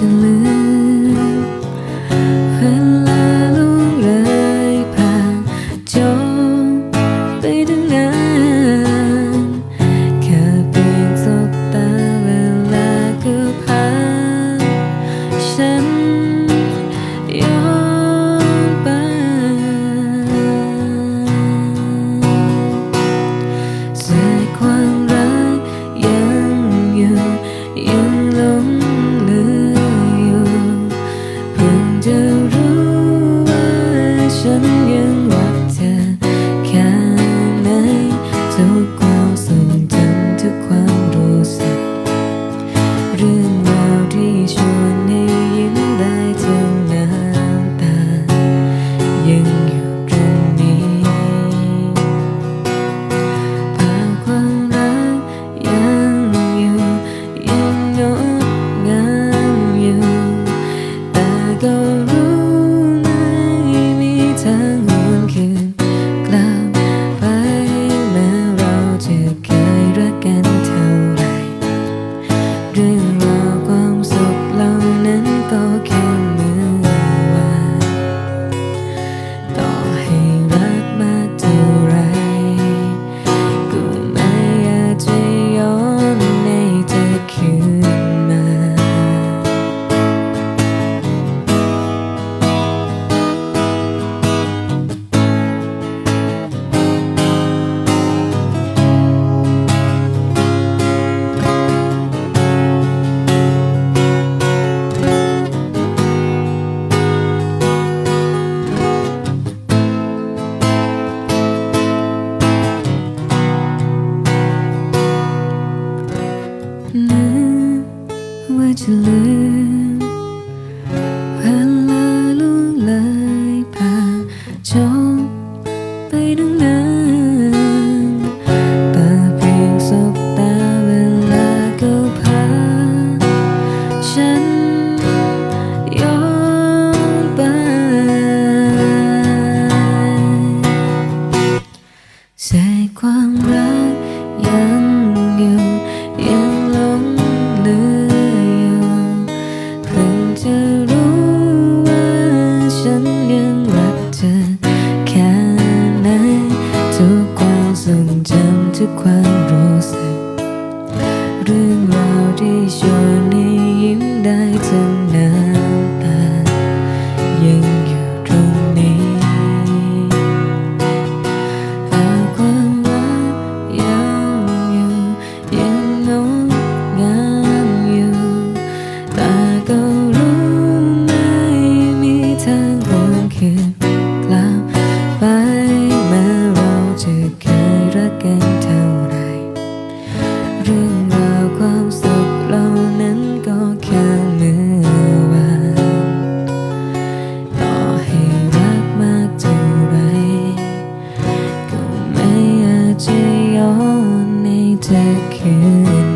จะลืมเวลาล่วงเลยผ่านจบไปตั้งนานแค่เพียงสบตาเวลาก็ผ่านฉันย้อนไปใจความ ไป รักกันเท่าไร เรื่องราวความสุขเหล่านั้นก็แค่เมื่อวานต่อให้รักมากเท่าไร ก็ไม่อาจจะย้อนในเธอคืน